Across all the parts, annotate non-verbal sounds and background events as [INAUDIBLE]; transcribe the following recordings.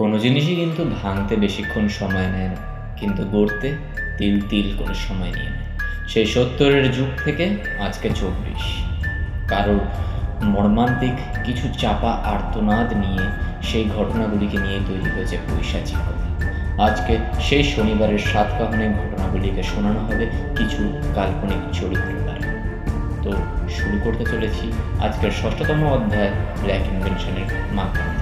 কোনো জিনিসই কিন্তু ভাঙতে বেশিক্ষণ সময় নেয় না, কিন্তু গড়তে তিল তিল করে সময় নিয়ে নেয়। সেই সত্তরের যুগ থেকে আজকে চব্বিশ। কারোর মর্মান্তিক কিছু চাপা আর্তনাদ নিয়ে সেই ঘটনাগুলিকে নিয়ে তৈরি হয়েছে পৈশাচিকতা আজকে সেই শনিবারের সাত কাহনের ঘটনাগুলিকে শোনানো হবে কিছু কাল্পনিক চরিত্র দ্বারা। তো শুরু করতে চলেছি আজকের ষষ্ঠতম অধ্যায় ব্ল্যাক ইনভেনশনের মাধ্যম।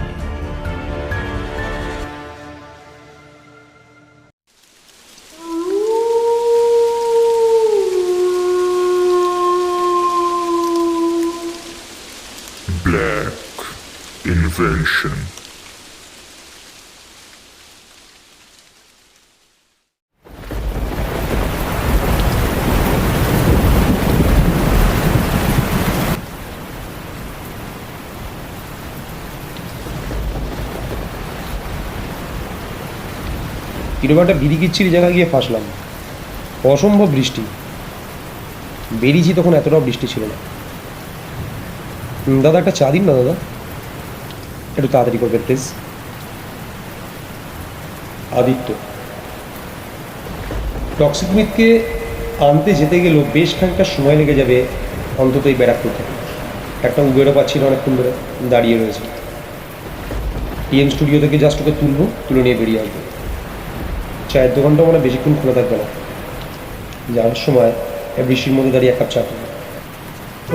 Black Invention. কীরকম একটা বিদিকিচ্ছিরি জায়গায় গিয়ে ফাঁসলাম। অসম্ভব বৃষ্টি। বেরিয়েছি তখন এতটাও বৃষ্টি ছিল না। দাদা, একটা চা দিন না, দাদা। একটু তাড়াতাড়ি করবেন প্লিজ আদিত্য। টক্সিক মিথকে আনতে যেতে গেলেও বেশ খানিকটা সময় লেগে যাবে অন্তত এই ব্যারাকপুর থেকে। একটা উবেরও পাচ্ছি না অনেকক্ষণ ধরে, দাঁড়িয়ে রয়েছে। টিএম স্টুডিও থেকে জাস্ট ওকে তুলবো, তুলে নিয়ে বেরিয়ে আসব। চায়ের দোকানটা মানে বেশিক্ষণ খোলা থাকবে না। যাওয়ার সময় বৃষ্টির মধ্যে দাঁড়িয়ে এক কাপ চা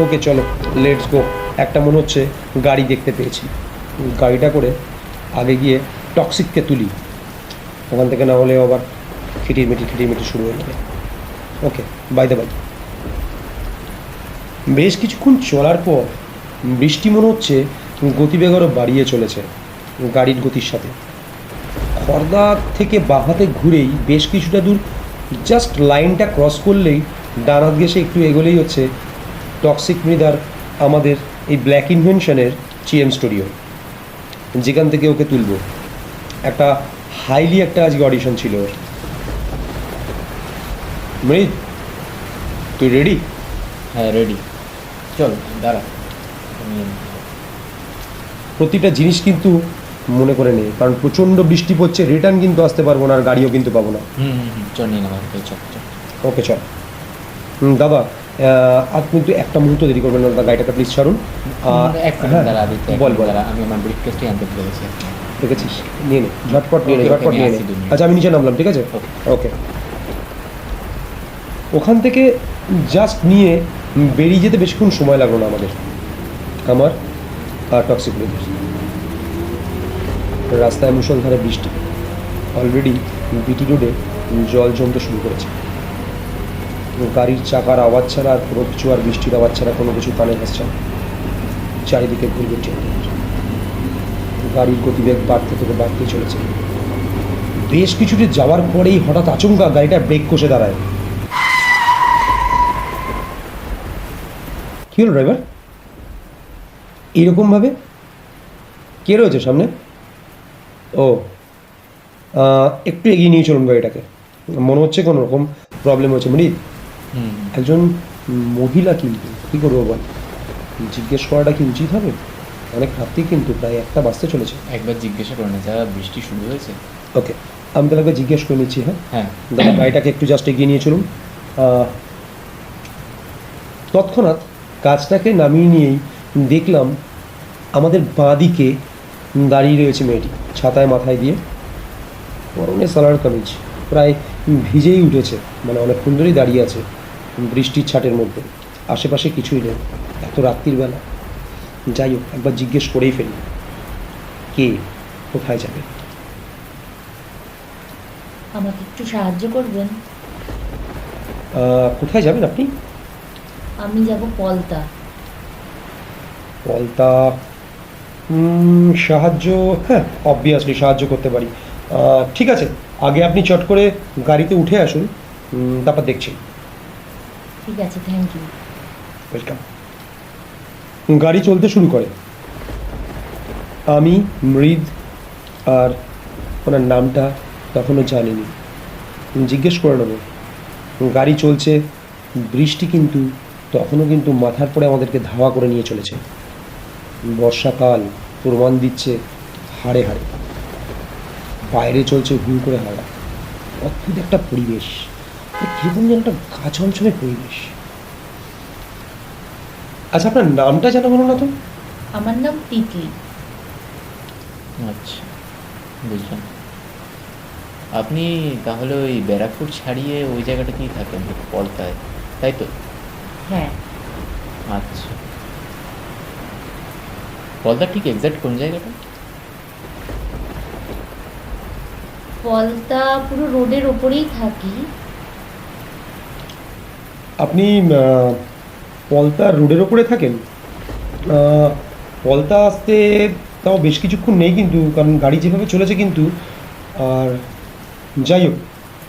ওকে চলো লেটস গো একটা মনে হচ্ছে গাড়ি দেখতে পেয়েছি। গাড়িটা করে আগে গিয়ে টক্সিককে তুলি। ওখান থেকে না হলেও আবার খিটির মিটি খিটির মিটি শুরু হয়ে যাবে। ওকে বাই দ্য বাই বেশ কিছুক্ষণ চলার পর বৃষ্টি মনে হচ্ছে গতিবেগ বাড়িয়ে চলেছে গাড়ির গতির সাথে। খর্দা থেকে বাহাতে ঘুরেই বেশ কিছুটা দূর জাস্ট লাইনটা ক্রস করলেই ডানাত গেছে একটু এগোলেই হচ্ছে টক্সিক মৃদার আমাদের এই ব্ল্যাক ইনভেনশনের চিএম স্টুডিও যেখান থেকে ওকে তুলব। একটা হাইলি একটা আজকে অডিশন ছিল ওর। মৃদ তুই রেডি হ্যাঁ রেডি চল দাঁড়া। প্রতিটা জিনিস কিন্তু মনে করে নেই কারণ প্রচণ্ড বৃষ্টি পড়ছে রিটার্ন কিন্তু আসতে পারব না আর গাড়িও কিন্তু পাবো না। হুম হুম হুম চল নিয়ে নেওয়া চল চল। ওকে চল। হুম, দাদা আপনি একটু একটা মুহূর্ত দেরি করবেন না গাড়িটাকে প্লিজ ছাড়ুন। সেকেন্ড হ্যাঁ, বল বল। আমি আমার ব্রিফকেসটি আনতে গেছি দেখেছিস? নিয়ে নে ঝটপট নিয়ে নে ঝটপট নিয়ে নে। আচ্ছা আমি নিচে নামলাম ঠিক আছে? ওকে। ওখান থেকে জাস্ট নিয়ে বেরিয়ে যেতে বেশিক্ষণ সময় লাগল না আমাদের। আমার আর টক্সিক রাস্তায় মুষলধারে বৃষ্টি। অলরেডি বিটি রোডে জল জমতে শুরু করেছে। গাড়ির চাকার আওয়াজ ছাড়া আর কোনো কিছু আর বৃষ্টির আওয়াজ ছাড়া কোনো কিছু কানে ভাসছে না। চারিদিকে ঘুরবে চলতে গাড়ির গতিবেগ বাড়তে থেকে বাড়তেই চলেছে। বেশ কিছুটা যাওয়ার পরেই হঠাৎ আচমকা গাড়িটা ব্রেক কষে দাঁড়ায়। কি হলো ড্রাইভার এইরকমভাবে কে রয়েছে সামনে? ও একটু এগিয়ে নিয়ে চলুন গাড়িটাকে। মনে হচ্ছে কোনো রকম প্রবলেম হচ্ছে। মৃত একজন মহিলা কিন্তু কী করব বল? জিজ্ঞেস করাটা কি উচিত হবে? অনেক রাত্রি কিন্তু প্রায় একটা বাজতে চলেছে। একবার জিজ্ঞাসা করে না যা বৃষ্টি শুরু হয়েছে। ওকে আমি তাহলে একবার জিজ্ঞেস করে নিচ্ছি হ্যাঁ? হ্যাঁ। দাদা গাড়িটাকে একটু জাস্ট এগিয়ে নিয়ে চলুন। তৎক্ষণাৎ কাজটাকে নামিয়ে নিয়েই দেখলাম আমাদের বাঁদিকে দাঁড়িয়ে রয়েছে মেয়েটি ছাতায় মাথায় দিয়ে। পরনে সালার কামিজ প্রায় ভিজেই উঠেছে মানে অনেকক্ষণ ধরেই দাঁড়িয়ে আছে। বৃষ্টির ছাটের মধ্যে। আশেপাশে কিছুই নেই। এত রাত্রির বেলা। যাই হোক একবার জিজ্ঞেস করেই ফেলি। কে কোথায় যাবে? আমাকে একটু সাহায্য করবেন? কোথায় যাবেন আপনি? আমি যাব পলতা। পলতা? সাহায্য? হ্যাঁ অবভিয়াসলি সাহায্য করতে পারি। ঠিক আছে। আগে আপনি চট করে গাড়িতে উঠে আসুন। তারপর দেখছি। ঠিক আছে থ্যাংক ইউ ওয়েলকাম গাড়ি চলতে শুরু করে। আমি, মৃদ আর ওনার নামটা তখনও জানিনি। জিজ্ঞেস করে নেব, গাড়ি চলছে, বৃষ্টি কিন্তু তখনও কিন্তু মাথার পরে আমাদেরকে ধাওয়া করে নিয়ে চলেছে। বর্ষাকাল প্রমাণ দিচ্ছে হাড়ে হাড়ে। বাইরে চলছে হুম করে হাওয়া। অদ্ভুত একটা পরিবেশ। কীরকম যেন একটা গা ছমছমে পরিবেশ আচ্ছা আপনার নামটা জানা হলো না তো। আমার নাম তিতলি আচ্ছা বুঝলাম। আপনি তাহলে ওই ব্যারাকপুর ছাড়িয়ে ওই জায়গাটাতেই থাকেন পলতায় তাই তো? হ্যাঁ। আচ্ছা। পলতা ঠিক এক্সাক্ট কোন জায়গাটা? পলতা পুরো রোডের ওপরেই থাকি। আপনি পলতা রোডের ওপরে থাকেন? পলতা আসতে তাও বেশ কিছুক্ষণ নেই কিন্তু কারণ গাড়ি যেভাবে চলেছে কিন্তু আর যাই হোক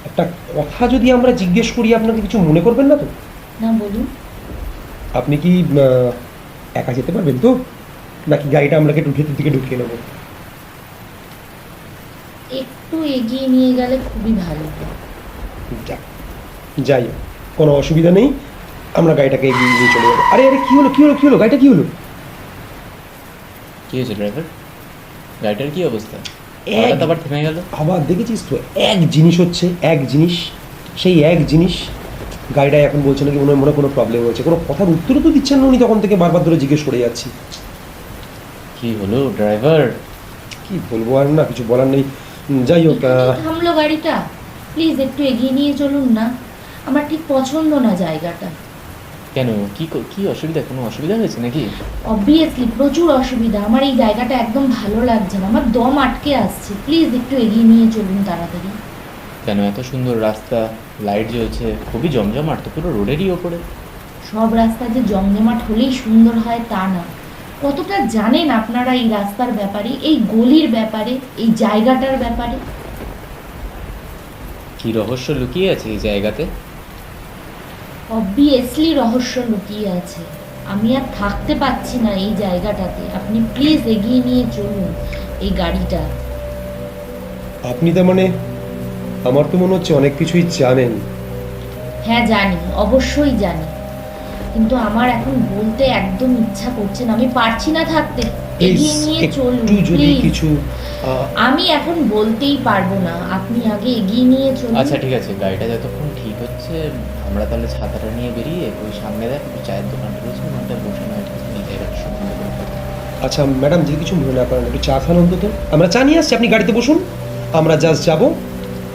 একটা কথা যদি আমরা জিজ্ঞেস করি আপনাকে কিছু মনে করবেন না তো? না বলুন। আপনি কি একা যেতে পারবেন তো? নাকি গাড়িটা আমরা একটু ভেতর দিকে ঢুকিয়ে নেব? একটু এগিয়ে নিয়ে গেলে খুবই ভালো। যাই হোক। কোনো অসুবিধা নেই আমরা গাড়িটাকে এগিয়ে নিয়ে চলে যাব। আরে আরে কী হলো কী হলো কী হলো গাড়িটা কী হলো? কী হয়েছে ড্রাইভার গাড়িটার কী অবস্থা? হঠাৎ আবার থেমে গেল? আবার দেখেছিস তো এক জিনিস হচ্ছে এক জিনিস সেই এক জিনিস গাড়িটা এখন বলছে নাকি মনে হয় মনে কোনো প্রবলেম হয়েছে। কোনো কথার উত্তরও তো দিচ্ছেন না উনি তখন থেকে বারবার ধরে জিজ্ঞেস করে যাচ্ছি। কি হলো ড্রাইভার কি বলব আর না কিছু বলার নেই। যাই হোক থামলো গাড়িটা। প্লিজ একটু এগিয়ে নিয়ে চলুন না। আমার ঠিক পছন্দ না জায়গাটা। কেন? কি কি অসুবিধা? কোনো অসুবিধা হয়েছে নাকি? অবভিয়াসলি প্রচুর অসুবিধা। আমার এই জায়গাটা একদম ভালো লাগছে না। আমার দম আটকে আসছে। প্লিজ একটু এগিয়ে নিয়ে চলুন তাড়াতাড়ি। কেন? এত সুন্দর রাস্তা লাইট জ্বলছে খুবই জমজমাট তো পুরো রোডেরই ওপরে। সব রাস্তা যে জমজমাট হলেই সুন্দর হয় তা না। কতটা জানেন আপনারা এই রাস্তার ব্যাপারে এই গলির ব্যাপারে এই জায়গাটার ব্যাপারে? কি রহস্য লুকিয়ে আছে এই জায়গাতে? অবভিয়াসলি রহস্য লুকিয়ে আছে। আমি আর থাকতে পারছি না এই জায়গাটাতে। আপনি প্লিজ এগিয়ে নিয়ে চলুন এই গাড়িটা। আপনি তার মানে আমার তো মনে হচ্ছে অনেক কিছুই জানেন। হ্যাঁ জানি অবশ্যই জানি। কিন্তু আমার এখন বলতে একদম ইচ্ছা করছে না। আমি পারছি না থাকতে। এগিয়ে নিয়ে চলুন যদি প্লিজ কিছু আমি এখন বলতেই পারব না। আপনি আগে এগিয়ে নিয়ে চলুন। আচ্ছা ঠিক আছে গাড়িটা যতক্ষণ হচ্ছে আমরা তাহলে ছাতাটা নিয়ে বেরিয়ে ওই সামনে দেখ একটু চায়ের দোকানটা রয়েছে ওখানটা বসে নয় আচ্ছা ম্যাডাম যদি কিছু মনে না করেন একটু চা খান অন্তত। আমরা চা নিয়ে আসছি আপনি গাড়িতে বসুন। আমরা জাস্ট যাব।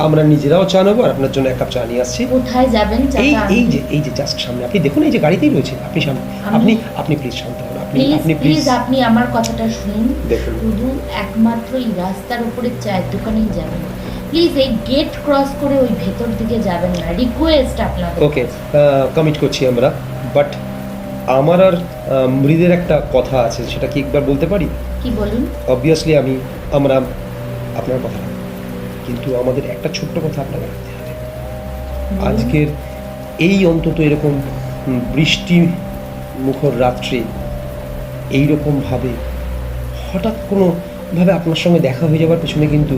আমরা নিজেরাও চা নেব আর আপনার জন্য এক কাপ চা নিয়ে আসছি। কোথায় যাবেন এই এই যে এই যে জাস্ট সামনে আপনি দেখুন এই যে গাড়িতেই রয়েছে আপনি সামনে আপনি আপনি প্লিজ শান্ত হন আপনি আপনি প্লিজ প্লিজ আপনি আমার কথাটা শুনুন। দেখুন। শুধু একমাত্র এই রাস্তার উপরে চায়ের দোকানেই যাবেন। প্লিজ এই গেট ক্রস করে ওই ভেতর দিকে যাবেন না। রিকোয়েস্ট আপনাদের। ওকে কমিট করছি আমরা। বাট আমার আর মৃদের একটা কথা আছে সেটা কি একবার বলতে পারি? কি বলুন? অবভিয়াসলি আমি আমরা আপনার কথা কিন্তু আমাদের একটা ছোট্ট কথা আপনাকে রাখতে হবে। আজকের এই অন্তত এরকম বৃষ্টি মুখর রাত্রে এইরকমভাবে হঠাৎ কোনোভাবে আপনার সঙ্গে দেখা হয়ে যাওয়ার পেছনে কিন্তু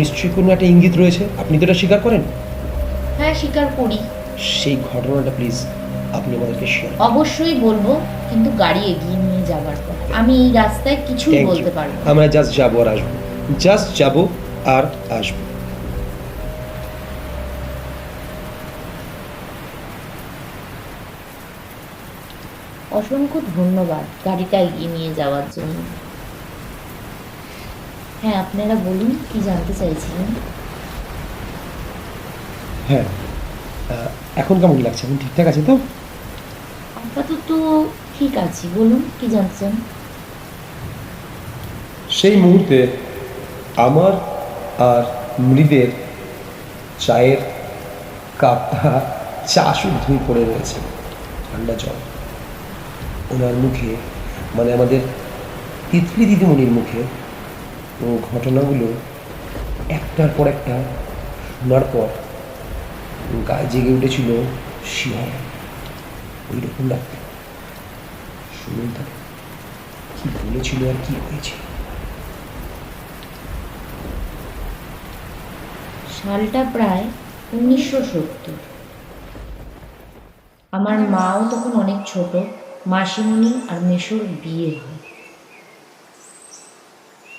নিশ্চয়ই কোনো একটা ইঙ্গিত রয়েছে? আপনি তো এটা স্বীকার করেন? হ্যাঁ স্বীকার করি। সেই ঘটনাটা প্লিজ আপনি আমাদেরকে শেয়ার অবশ্যই বলব কিন্তু গাড়ি এগিয়ে নিয়ে যাবার পর। আমি এই রাস্তায় কিছুই বলতে পারব না। আমরা জাস্ট যাব আর আসব। জাস্ট যাব আর আসব। অসংখ্য ধন্যবাদ গাড়িটা এগিয়ে নিয়ে যাওয়ার জন্য। হ্যাঁ আপনারা বলুন কি জানতে চাইছিলেন? হ্যাঁ এখন কেমন লাগছে? এখন ঠিকঠাক আছে তো? আপাতত ঠিক আছে। বলুন কি জানছেন সেই মুহূর্তে আমার আর মৃদের চায়ের কাপটা চা শুদ্ধই পড়ে রয়েছে ঠান্ডা জল। ওনার মুখে মানে আমাদের তিতলি দিদিমণির মুখে ও ঘটনাগুলো একটার পর একটা শোনার পর গায়ে জেগে উঠেছিল শিহর ওই রকম লাগতো। শুনুন তাহলে কি বলেছিল আর কি হয়েছে? সালটা প্রায় উনিশশো সত্তর। আমার মাও তখন অনেক ছোট, মাসিমণি আর মেশোর বিয়ে হয়।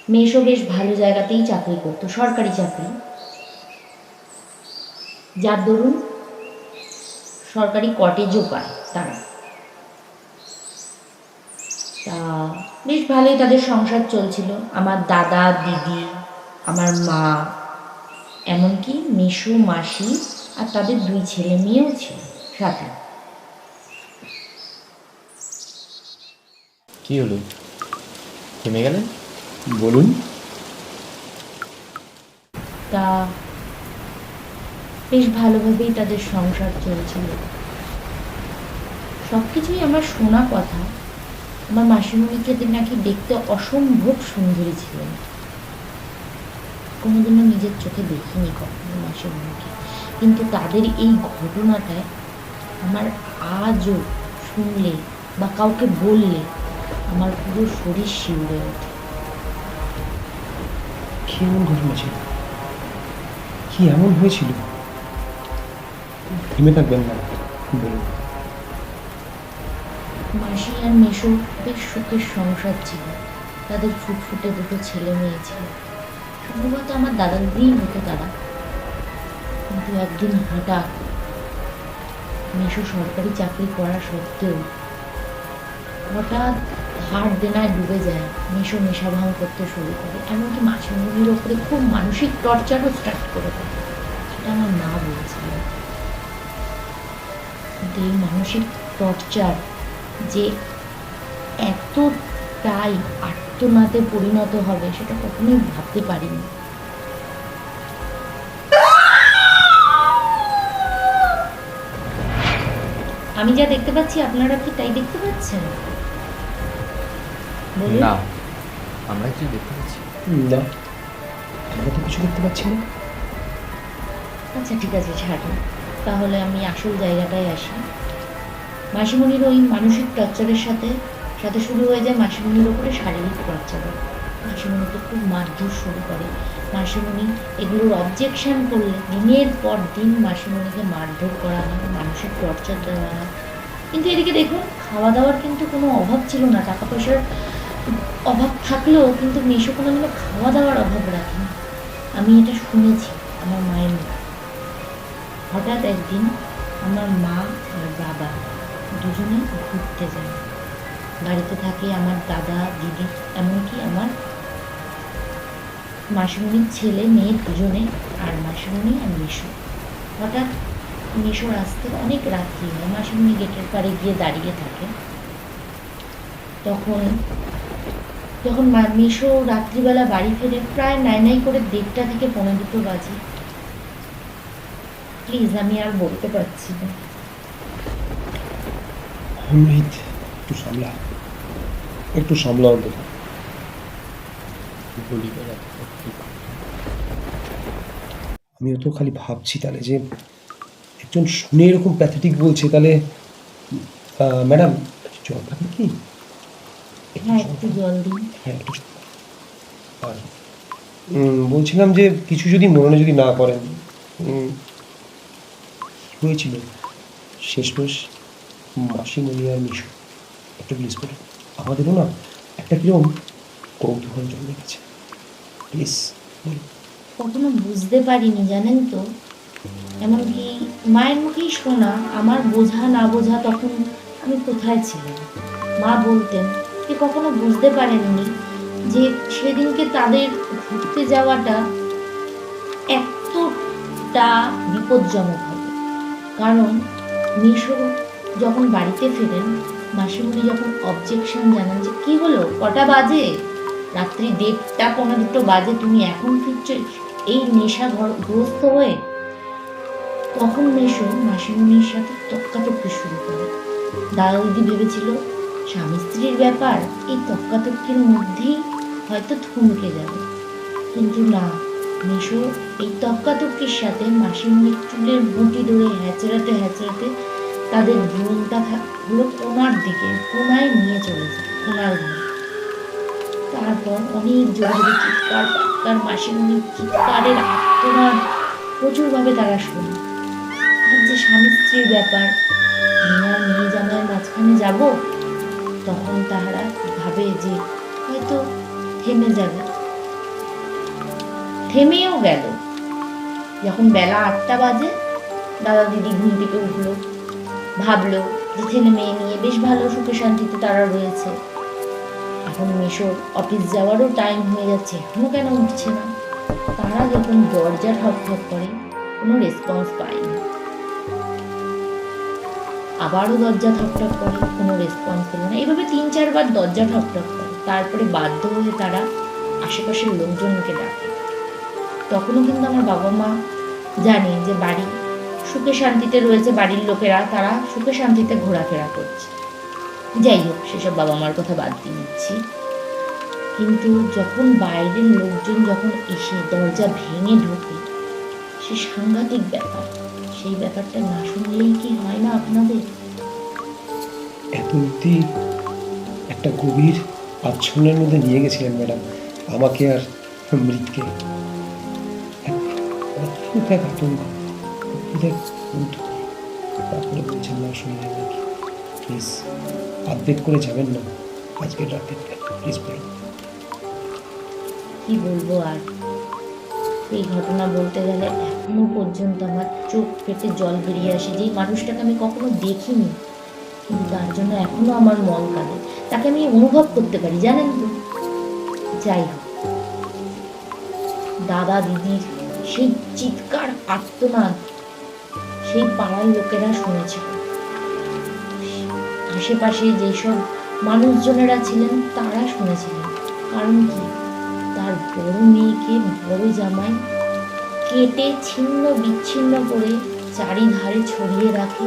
মেশো বেশ ভালো জায়গাতেই চাকরি করতো, সরকারি চাকরি। যার দরুন সরকারি কটেজও পায় তারা। তা বেশ ভালোই তাদের সংসার চলছিল। আমার দাদা, দিদি, আমার মা, এমনকি মেশো মাসি আর তাদের দুই ছেলে মেয়েও ছিল সাথে। কি হলো? থেমে গেলেন? বলুন। তা বেশ ভালোভাবেই তাদের সংসার চলছিল। সব কিছুই আমার শোনা কথা। আমার মাসিমণিকে নাকি দেখতে অসম্ভব সুন্দরী ছিলেন। কোনোদিনও নিজের চোখে দেখিনি কখনো মাসিমণিকে। কিন্তু তাদের এই ঘটনাটায় আমার আজও শুনলে বা কাউকে বললে আমার পুরো শরীর শিউরে ওঠে। কি এমন ঘটনা ছিল? কি এমন হয়েছিল? থেমে থাকবেন না, বলুন। আর মেশো বেশ সুখের সংসার ছিল। তাদের ফুটফুটে দুটো ছেলে মেয়ে ছিল। সম্ভবত আমার দাদার দিন হতো তারা। কিন্তু একদিন হঠাৎ মেশো সরকারি চাকরি করা সত্ত্বেও হঠাৎ হাড় দেনায় ডুবে যায়, মেশো নেশা ভাঙ করতে শুরু করে। এমনকি মাসিমণির ওপরে খুব মানসিক টর্চারও স্টার্ট করে দেয়। সেটা আমার মা বলছিল এই মানসিক টর্চার যে এতটাই আত্মনাতে পরিণত হবে, সেটা কখনোই ভাবতে পারিনি। আমি যা দেখতে পাচ্ছি, আপনারা কি তাই দেখতে পাচ্ছেন? না আমরা কি দেখতে পাচ্ছি না। আমরা তো কিছু দেখতে পাচ্ছি না। আচ্ছা ঠিক আছে ছাড়ুন তাহলে আমি আসল জায়গাটায় আসি। মাসিমণির ওই মানসিক টর্চারের সাথে সাথে শুরু হয়ে যায় মাসিমণির ওপরে শারীরিক টর্চার। মাসিমণিকে খুব মারধর শুরু করে। মাসিমণি এগুলোর অবজেকশন করলে দিনের পর দিন মাসিমণিকে মারধর করা হয় মানসিক টর্চার দেওয়া হয়। কিন্তু এদিকে দেখুন খাওয়া দাওয়ার কিন্তু কোনো অভাব ছিল না। টাকা পয়সার অভাব থাকলেও কিন্তু মেশো কোনোদিনও খাওয়া দাওয়ার অভাব রাখেনি। আমি এটা শুনেছি আমার মায়ের মুখে। হঠাৎ একদিন আমার মা আর বাবা দুজনে ঘুরতে যায়। বাড়িতে থাকে আমার দাদা, দিদি, এমনকি আমার মাসিমণির ছেলে, মেয়ে দুজনে আর মাসিমণি আর মেশো। হঠাৎ মেশোর আসতে অনেক রাত্রি হয়। মাসিমণি গেটের পাড়ে গিয়ে দাঁড়িয়ে থাকে। তখন যখন মেশো রাত্রিবেলা বাড়ি ফেরে প্রায় নাই নাই করে দেড়টা থেকে পনেরো দুটো বাজে। প্লিজ, আমি আর বলতে পারছি না। অমৃত, একটু সামলা। একটু সামলা অন্তত বলি আমিও তো খালি ভাবছি তাহলে যে একজন শুনে এরকম প্যাথেটিক বলছে, তাহলে ম্যাডাম জল কি? বলছিলাম যে কিছু যদি মনে যদি না করেন হয়েছিল। শেষমেশ মাসিমণি আর মিশু, একটু প্লিজ বলুন আমাদেরও না একটা কীরকম কৌতূহল জন্মে গেছে। প্লিজ কখনো বুঝতে পারিনি, জানেন তো? এমনকি মায়ের মুখেই শোনা, আমার বোঝা না বোঝা তখন আমি কোথায় ছিলাম? মা বলতেন যে কখনো বুঝতে পারেননি যে সেদিনকে তাদের ঘুরতে যাওয়াটা এতটা বিপজ্জনক হবে। কারণ মিশো যখন বাড়িতে ফেরেন, মাসিমণি যখন অবজেকশন জানান যে, কি হলো? কটা বাজে? রাত্রি দেড়টা পনেরো দুটো বাজে, তুমি এখন ফিরছো এই নেশা গ্রস্ত হয়ে? তখন মেশো মাসিমণির সাথে তক্কাতক্কি শুরু করে। দাদা দিদি ভেবেছিল স্বামী স্ত্রীর ব্যাপার এই তক্কাতক্কির মধ্যেই হয়তো থমকে যাবে। কিন্তু না, মেশো এই তক্কাতক্কির সাথে মাসিমণির চুলের বুটি ধরে হ্যাচড়াতে হ্যাচড়াতে তাদের ভ্রূণটা হলো কোনার দিকে, কোনায় নিয়ে চলে যায় কোনার তারপর অনেক জোরে চিৎকার, পাক্কার মাসিমণির চিৎকারের আত্মনাদ প্রচুরভাবে তারা শোনে। আর যে স্বামী স্ত্রীর ব্যাপার মেয়ে আর মেয়ে মাঝখানে যাব? তখন তাহারা ভাবে যে হয়তো থেমে যাবে। থেমেও গেল। যখন বেলা আটটা বাজে দাদা দিদি ঘুম থেকে উঠল। ভাবলো যে ছেলে মেয়ে নিয়ে বেশ ভালো সুখে শান্তিতে তারা রয়েছে। এখন মেশোর অফিস যাওয়ারও টাইম হয়ে যাচ্ছে, এখনও কেন উঠছে না? তারা যখন দরজা ঠক ঠক করে, কোনো রেসপন্স পায়নি। আবারও দরজা ঠকঠক করে, কোনো রেসপন্স পেল না। এইভাবে তিন, চারবার দরজা ঠকঠক করে। তারপরে বাধ্য হয়ে তারা আশেপাশের লোকজনকে ডাকে। তখনও কিন্তু আমার বাবা মা জানে যে বাড়ি সুখে শান্তিতে রয়েছে, বাড়ির লোকেরা, তারা সুখে শান্তিতে ঘোরাফেরা করছে। যাই হোক, সেসব বাবা মার কথা বাদ দিয়ে দিচ্ছি। কিন্তু যখন বাইরের লোকজন যখন এসে দরজা ভেঙে ঢোকে, সে সাংঘাতিক ব্যাপার। সেই ব্যাপারটা না শুনলেই কি হয় না আপনাদের? এত অব্দি একটা গভীর আচ্ছন্নের মধ্যে নিয়ে গেছিলেন ম্যাডাম। আমাকে আর মৃতকে এক অদ্ভুত এক আতঙ্ক অদ্ভুত এক তারপরে বলছেন না শুনলেন নাকি প্লিজ আবেগ করে যাবেন না। আজকের রাতে প্লিজ বলুন। কি বলব আর? এই ঘটনা বলতে গেলে এখনও পর্যন্ত আমার চোখ পেটে জল বেরিয়ে আসে যেই মানুষটাকে আমি কখনো দেখিনি। কিন্তু তার জন্য এখনও আমার মন কাঁদে। তাকে আমি অনুভব করতে পারি, জানেন তো? যাই হোক। দাদা দিদির সেই চিৎকার আর্তনাদ সেই পাড়ার লোকেরা শুনেছিল। আশেপাশে যেসব মানুষজনেরা ছিলেন, তারা শুনেছিলেন। কারণ কি? তার বড় মেয়েকে বড় জামাই কেটে ছিন্ন বিচ্ছিন্ন করে চারিধারে ছড়িয়ে রাখে।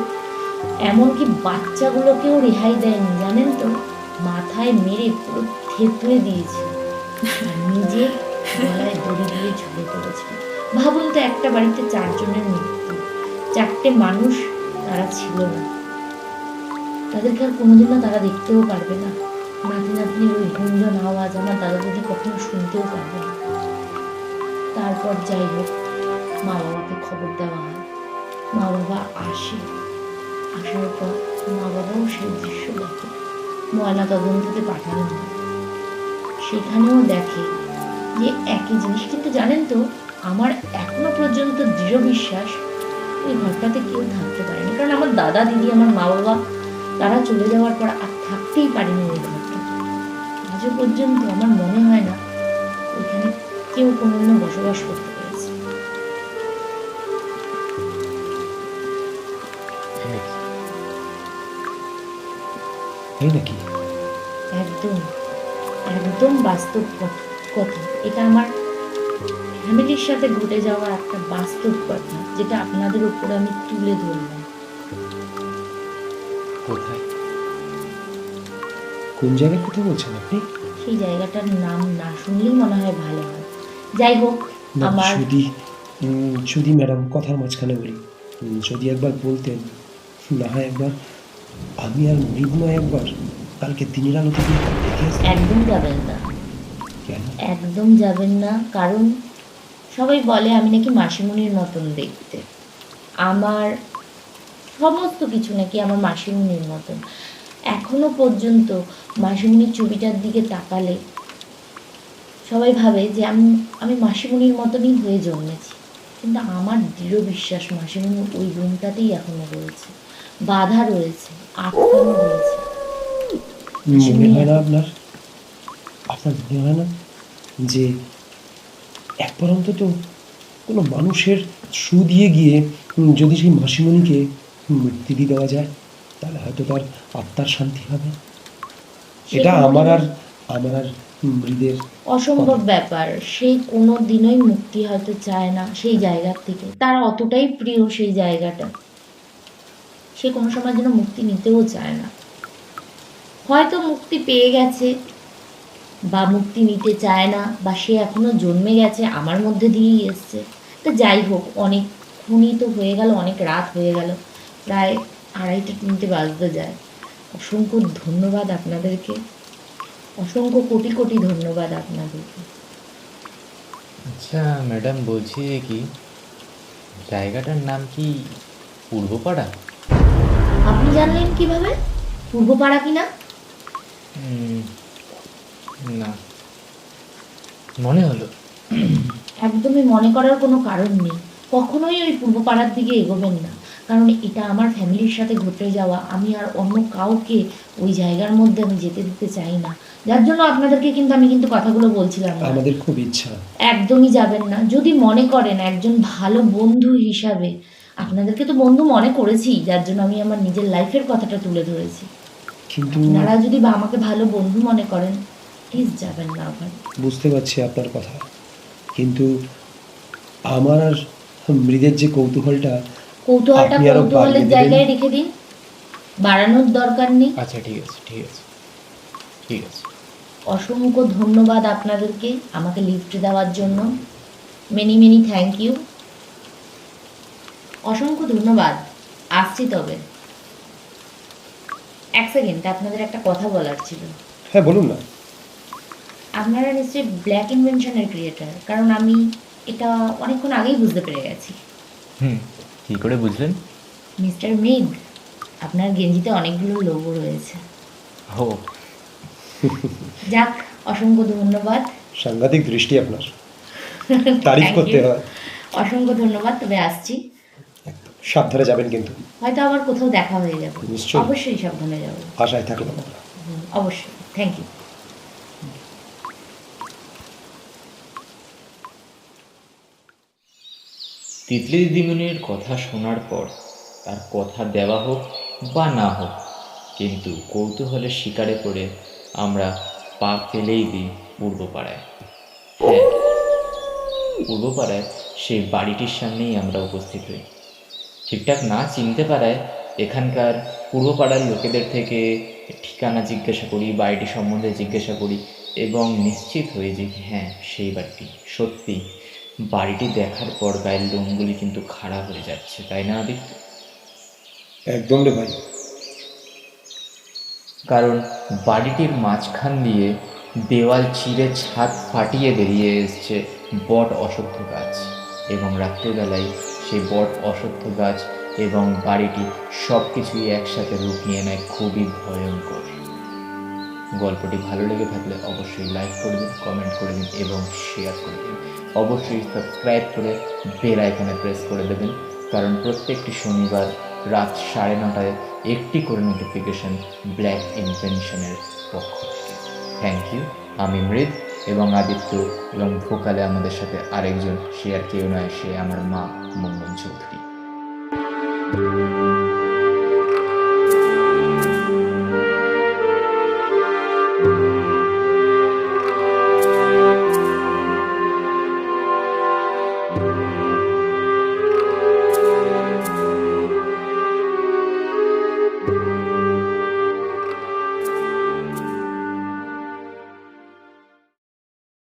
এমনকি বাচ্চাগুলোকেও রেহাই দেয়নি, জানেন তো? মাথায় মেরে পুরো থেতলে দিয়েছে। নিজে গলায় দড়ি দিয়ে ঝুলে পড়েছে। ভাবুন তো, একটা বাড়িতে চারজনের মৃত্যু। চারটে মানুষ, তারা ছিল না। তাদেরকে আর কোনোদিনও তারা দেখতেও পারবে না। নাতনির ওই গুঞ্জন আওয়াজ, আমার দাদা দিদি কখনো শুনতেও পারবে তারপর যাই হোক, মা বাবাকে খবর দেওয়া হয়। মা বাবা আসে। আসার পর মা বাবাও সেই দৃশ্য দেখে। ময়না তদন্ততে পাঠানো হয়। সেখানেও দেখে যে একই জিনিস, কিন্তু জানেন তো, আমার এখনও পর্যন্ত দৃঢ় বিশ্বাস এই ঘরটাতে কেউ থাকতে পারেনি। কারণ আমার দাদা দিদি, আমার মা বাবা, তারা চলে যাওয়ার পর আর থাকতেই পারেনি ওই আজও পর্যন্ত আমার মনে হয় না ওইখানে কেউ কোনোদিনও বসবাস করতে পেরেছে। নাকি? একদম একদম বাস্তব কথ- কথা এটা আমার ফ্যামিলির সাথে ঘটে যাওয়া একটা বাস্তব কথা যেটা আপনাদের উপরে আমি তুলে ধরলাম কোথায়? কোন জায়গার কথা বলছেন আপনি? সেই জায়গাটার নাম না শুনলেই মনে হয় ভালো হয়। যাই হোক আমার যদি যদি ম্যাডাম কথার মাঝখানে বলি যদি একবার বলতেন না হয় একবার আমি আর মৃন্ময় একবার কালকে দিনের দেখে আসতাম। একদম যাবেন না। কেন? একদম যাবেন না কারণ সবাই বলে আমি নাকি মাসিমণির মতন দেখতে। আমার সমস্ত কিছু নাকি আমার মাসিমণির মতন। এখনও পর্যন্ত মাসিমণির ছবিটার দিকে তাকালে সবাই ভাবে যে আমি আমি মাসিমণির মতনই হয়ে জন্মেছি। কিন্তু আমার দৃঢ় বিশ্বাস মাসিমণি ওই রুমটাতেই এখনও রয়েছে। বাধা রয়েছে আটকানো রয়েছে। মনে হয় না আপনার আপনার মনে হয় না যে একবার অন্তত কোনো মানুষের থ্রু দিয়ে গিয়ে যদি সেই মাসিমণিকে মুক্তি দিয়ে দেওয়া যায়? তাহলে হয়তো তার আত্মার শান্তি হবে। এটা আমার আর আমার আর মৃদের অসম্ভব ব্যাপার। সে কোনো দিনই মুক্তি হয়তো চায় না সেই জায়গার থেকে। তার অতটাই প্রিয় সেই জায়গাটা। সে কোনো সময় যেন মুক্তি নিতেও চায় না। হয়তো মুক্তি পেয়ে গেছে বা মুক্তি নিতে চায় না বা সে এখনও জন্মে গেছে আমার মধ্যে দিয়েই এসছে। তো যাই হোক অনেকক্ষণই তো হয়ে গেল অনেক রাত হয়ে গেল। প্রায় আড়াইটা তিনটে বাজতে যায়। অসংখ্য ধন্যবাদ আপনাদেরকে। অসংখ্য কোটি কোটি ধন্যবাদ আপনাদেরকে। আচ্ছা ম্যাডাম বলছি যে কি জায়গাটার নাম কি পূর্বপাড়া? আপনি জানলেন কীভাবে? পূর্বপাড়া কিনা না? মনে হলো। একদমই মনে করার কোনো কারণ নেই। কখনোই ওই পূর্ব পাড়ার দিকে এগোবেন না। কারণ এটা আমার ফ্যামিলির সাথে ঘটে যাওয়া আমি আর অন্য কাউকে ওই জায়গার মধ্যে আমি যেতে দিতে চাই না। যার জন্য আপনাদেরকে কিন্তু আমি কিন্তু কথাগুলো বলছিলাম। আমাদের খুব ইচ্ছা। একদমই যাবেন না। যদি মনে করেন একজন ভালো বন্ধু হিসাবে আপনাদেরকে তো বন্ধু মনে করেছি যার জন্য আমি আমার নিজের লাইফের কথাটা তুলে ধরেছি। কিন্তু আপনারা যদি বা আমাকে ভালো বন্ধু মনে করেন প্লিজ যাবেন না ওখানে বুঝতে পারছি আপনার কথা। কিন্তু আমার আর মৃদের যে কৌতূহলটা কৌতূহলটা কৌতূহলের জায়গায় রেখে দিন। বাড়ানোর দরকার নেই। আচ্ছা ঠিক আছে ঠিক আছে ঠিক আছে। অসংখ্য ধন্যবাদ আপনাদেরকে আমাকে লিফট দেওয়ার জন্য। মেনি মেনি থ্যাংক ইউ অসংখ্য ধন্যবাদ। আসছি তবে। এক সেকেন্ড আপনাদের একটা কথা বলার ছিল। হ্যাঁ বলুন না। আপনারা নিশ্চয়ই ব্ল্যাক ইনভেনশনের ক্রিয়েটার কারণ আমি এটা অনেকক্ষণ আগেই বুঝতে পেরে গেছি। হুম। কী করে বুঝলেন? মিস্টার মেঘ আপনার গেঞ্জিতে অনেকগুলো লোগো রয়েছে। ও। যাক অসংখ্য ধন্যবাদ। সাংঘাতিক দৃষ্টি আপনার। [LAUGHS] তারিফ করতে. হয়। অসংখ্য ধন্যবাদ তবে আসছি। সাবধানে যাবেন কিন্তু। হয়তো আবার কোথাও দেখা হয়ে যাবে। নিশ্চয়ই। অবশ্যই সাবধানে যাব। আশায় থাকলাম অবশ্যই। থ্যাংক ইউ তিতলি দিদিমণির কথা শোনার পর তার কথা দেওয়া হোক বা না হোক, কিন্তু কৌতূহলের শিকারে পড়ে আমরা পা ফেলেই দিই পূর্বপাড়ায়। হ্যাঁ পূর্বপাড়ায় সেই বাড়িটির সামনেই আমরা উপস্থিত হই। ঠিকঠাক না চিনতে পারায় এখানকার পূর্বপাড়ার লোকেদের থেকে ঠিকানা জিজ্ঞাসা করি, বাড়িটি সম্বন্ধে জিজ্ঞাসা করি এবং নিশ্চিত হই যে হ্যাঁ সেই বাড়িটি সত্যি বাড়িটি দেখার পর গায়ের লোমগুলি কিন্তু খাড়া হয়ে যাচ্ছে তাই না আদিত্য? একদম রে ভাই। কারণ বাড়িটির মাঝখান দিয়ে দেওয়াল চিরে ছাদ ফাটিয়ে বেরিয়ে এসছে বট অশ্বত্থ গাছ এবং রাত্রিবেলায় সেই বট অশ্বত্থ গাছ এবং বাড়িটি সব কিছুই একসাথে রূপ নিয়ে নেয় খুবই ভয়ঙ্কর। গল্পটি ভালো লেগে থাকলে অবশ্যই লাইক করবেন কমেন্ট করে দিন এবং শেয়ার করে দিন অবশ্যই সাবস্ক্রাইব করে বেল আইকনে প্রেস করে দেবেন, কারণ প্রত্যেকটি শনিবার রাত সাড়ে নটায় একটি করে নোটিফিকেশন ব্ল্যাক ইনভেনশনের পক্ষ থ্যাংক ইউ আমি মৃদ এবং আদিত্য এবং ভোকালে আমাদের সাথে আরেকজন, সে আর কেউ নয়, সে আমার মা মঙ্গল চৌধুরী।